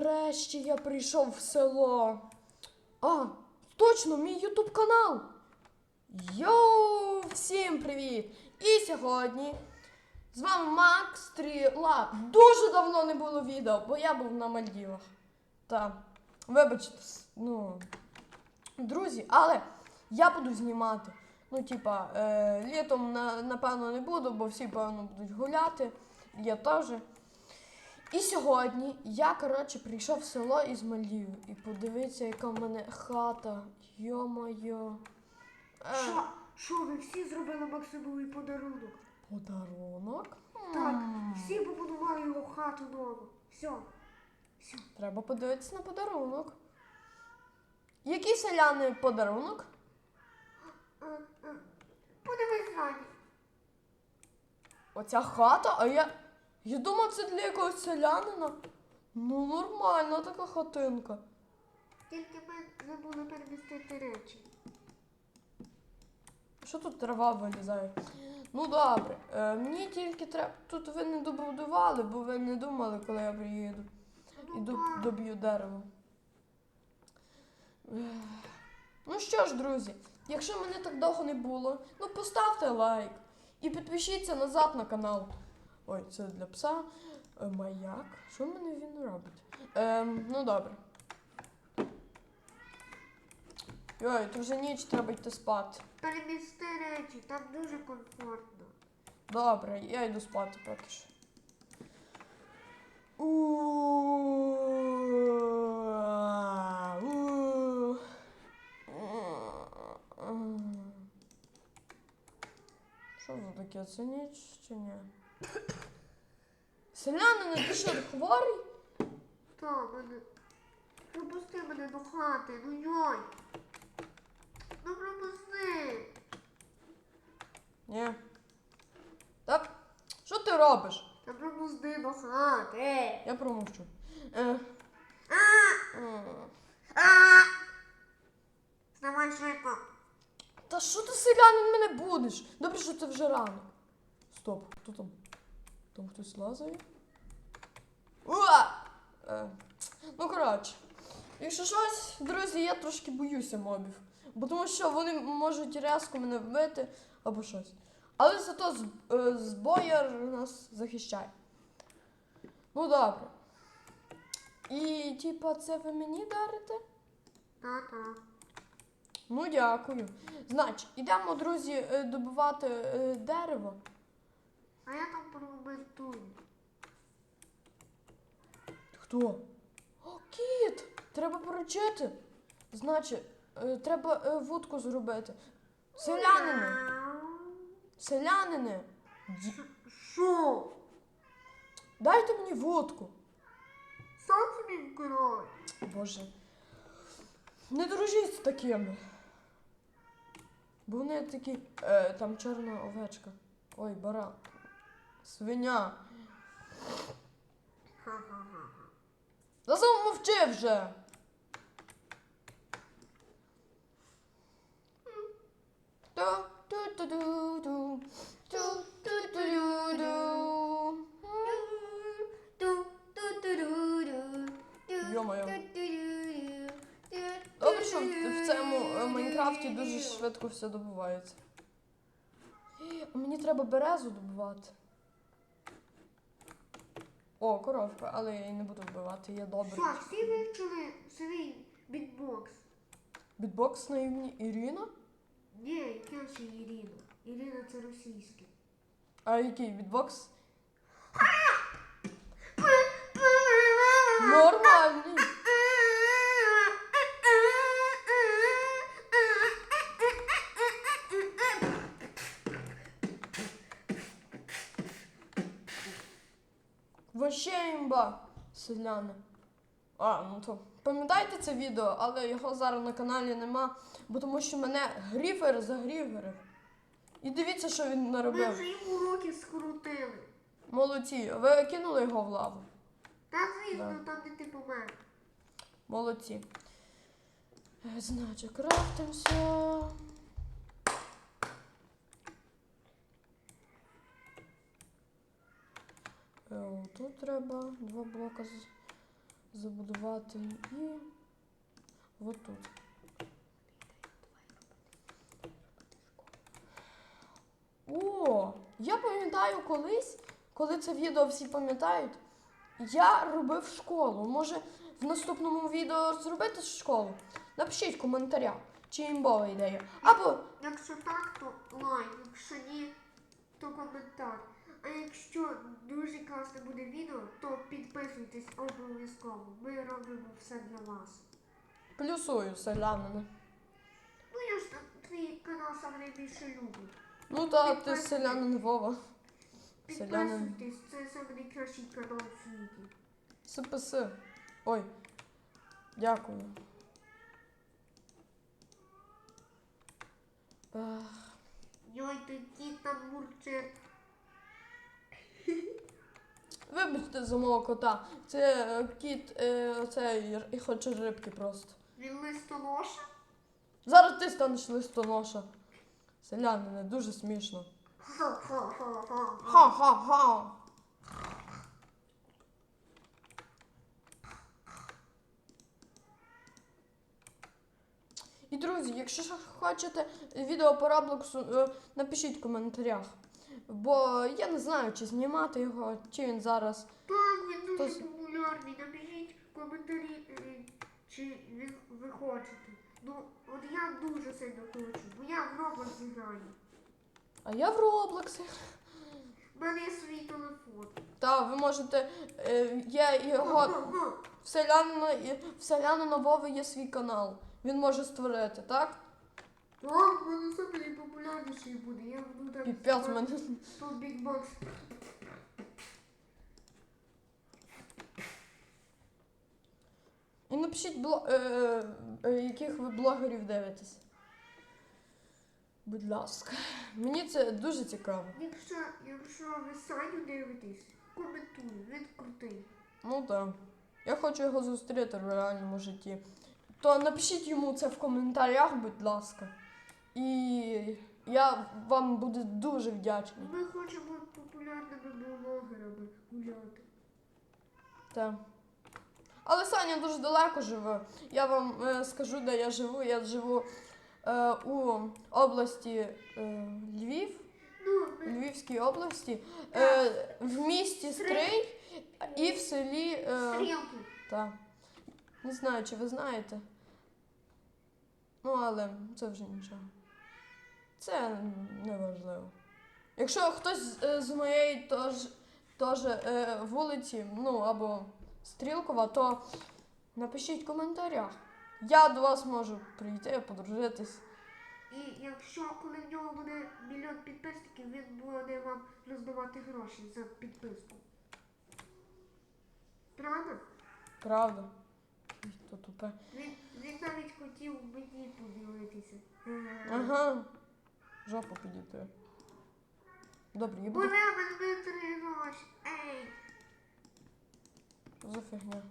нарешті я прийшов в село. А, точно, мій ютуб канал. Йоу, всім привіт! І сьогодні з вами Макс Стріла. Дуже давно не було відео, бо я був на Мальдівах. Та, вибачте, ну, друзі, але я буду знімати. Ну, типа, е, літом на, напевно не буду, бо всі, певно, будуть гуляти. Я теж. І сьогодні я, коротше, прийшов в село із Мальдів. І подивіться, яка в мене хата. Йо-моє. Е, Що? Що ви всі зробили Максимовий подарунок? Подарунок? Так, всі побудували його хату нову. Все. Все. Треба подивитися на подарунок. Який селяни подарунок? Подивись ззаді. Оця хата, а я. Я думав, це для якогось селянина. Ну, нормальна така хатинка. Тільки ми забули перемістити речі. Що тут трава вилізає? Ну добре, е, мені тільки треба. Тут ви не добудували, бо ви не думали, коли я приїду. І доб- доб'ю дерево. Ех. Ну що ж, друзі, якщо мене так довго не було, ну поставте лайк і підпишіться назад на канал. Ой, це для пса. Е, Маяк. Що в мене він робить? Ем, ну добре. Йой, то вже ніч треба йти спати. Перемісти речі, там дуже комфортно. Добре, я йду спати поки що. Що за таке? Це ніч чи ні? Селянин, ти що хворий? Та, мене. Пропусти мене до хати, ну йой. Ну пропусти. Ні. Так, що ти робиш? Та пропусти до хати. Я промовчу. Е, А! Вставай швидко. Та що ти селянин мене будеш? Добре, що це вже рано. Стоп, хто там? Там хтось лазає? Уа! Е, ну, коротше. Якщо щось, друзі, я трошки боюся мобів. Бо тому що вони можуть рязко мене вбити або щось. Але зато з, е, збояр нас захищає. Ну добре. І, типа, це ви мені дарите? Та-та. Ну, дякую. Значить, ідемо, друзі, е, добувати е, дерево. А я там проментую. Хто? О, кіт! Треба поручити. Значить, е, треба е, вудку зробити. Селянине! Селянине! ді- Що? Дайте мені вудку. Сам собі вкрай. Боже. Не дружіть з такими. Бо вони такі. Е, там чорна овечка. Ой, баран. Свиня. Та замовчи вже. Йо-моє. Добре, що в в цьому е, Майнкрафті дуже швидко все добувається. Мені треба березу добувати. О, коровка, але я її не буду вбивати, я добре. Саш, ти вивчили свій бітбокс? Бітбокс на імені Ірина? Ні, яка ще Ірина. Ірина це російське. А який бітбокс? Нормальний. Вообще імба, селяни. А, ну то пам'ятаєте це відео, але його зараз на каналі нема, бо тому що мене гріфер загріферив. І дивіться, що він Ми наробив. вже йому уроки скрутили. Молодці. Ви кинули його в лаву. Та звісно, Да. там де ти помер. Молодці. Значить, крафтимося. Е, Тут треба два блока забудувати і отут. О, я пам'ятаю колись, коли це відео всі пам'ятають, я робив школу. Може, в наступному відео зробити школу? Напишіть в коментарях, чи імбова ідея. Або Якщо так, то лайк, якщо ні, то коментар. А якщо дуже класне буде відео, то підписуйтесь обов'язково. Ми робимо все для вас. плюсую селянина. Ну я ж твій канал саме найбільше люблю. Ну та ти Підписуйтесь. селянин Вова. Селянин. Підписуйтесь, це саме найкращий канал в світі. СПС. Ой. Дякую. Ех, Йой, той кіт там мурчить. Вибачте за мого кота. Це е, кіт, е, оцей і хоче рибки просто. Він листоноша? Зараз ти станеш листоноша. Селянине, дуже смішно. Ха-ха-ха-ха. І друзі, якщо хочете відео по Роблоксу, е, напишіть в коментарях. Бо я не знаю, чи знімати його, чи він зараз. Так, він дуже Хтось- популярний. Напишіть в коментарі, е, чи він ви хочете. Ну, от я дуже сильно хочу, бо я в Roblox граю. А я в Роблоксі. У мене є свій телефон. Та ви можете. Е, є його. В селянина, в селянина Вови є свій канал. Він може створити, так? Так, в мене найпопулярніший буде. Я буду так Піпець знімати мене. по бікбокс. І напишіть, бло... е, е, яких ви блогерів дивитесь. Будь ласка. Мені це дуже цікаво. Якщо, якщо ви Саню дивитесь, коментуй, він крутий. Ну так. Я хочу його зустріти в реальному житті. То напишіть йому це в коментарях, будь ласка. І я вам буду дуже вдячний. Ми хочемо популярними блогерами гуляти. Так. Але Саня дуже далеко живе. Я вам е, скажу, де я живу. Я живу е, у області е, Львів, Ну, ми Львівській області, е, в місті Стрий і в селі. Е, стрілки. та. Не знаю, чи ви знаєте. Ну, але це вже нічого. Це не важливо. Якщо хтось е, з моєї тож, тож, е, вулиці, ну або Стрілкова, то напишіть в коментарях. Я до вас можу прийти, подружитись. І якщо коли в нього буде мільйон підписників, він буде вам роздавати гроші за підписку. Правда? Правда? Ой, То тупе. Він, він навіть хотів мені поділитися. Ага. Жопу підійти. Добре, я буду. мене витри гроші. Ей! За фігня.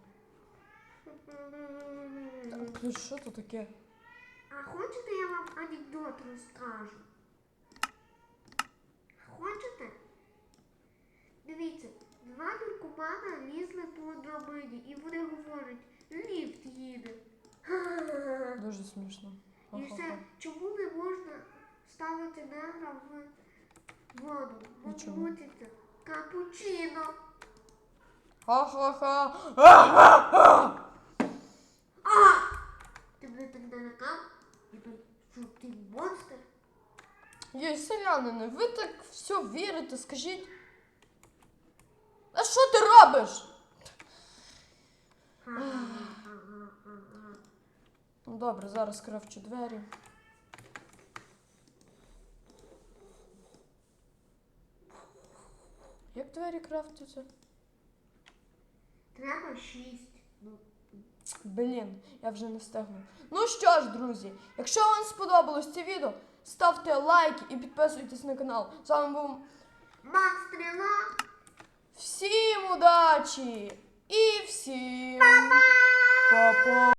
Так, ну що тут таке? А хочете я вам анекдот розкажу? Хочете? Дивіться, два наркомана лізли по драбині і вони говорять, ліфт їде. Дуже смішно. І все, чому не можна ставити негра в воду? Чому? мутиться капучино. Ха-ха-ха. Ха-ха-ха. А! Ти мене так налякав? Що ти монстр? Єй, селянине, ви так все вірите, скажіть. А що ти робиш? Добре, зараз кравчу двері. Як двері крафтяться? Треба шість. Ну, Блін, я вже не встигну. Ну що ж, друзі, якщо вам сподобалось це відео, ставте лайки і підписуйтесь на канал. З вами був Макс Стріла. всім удачі і всім па-па!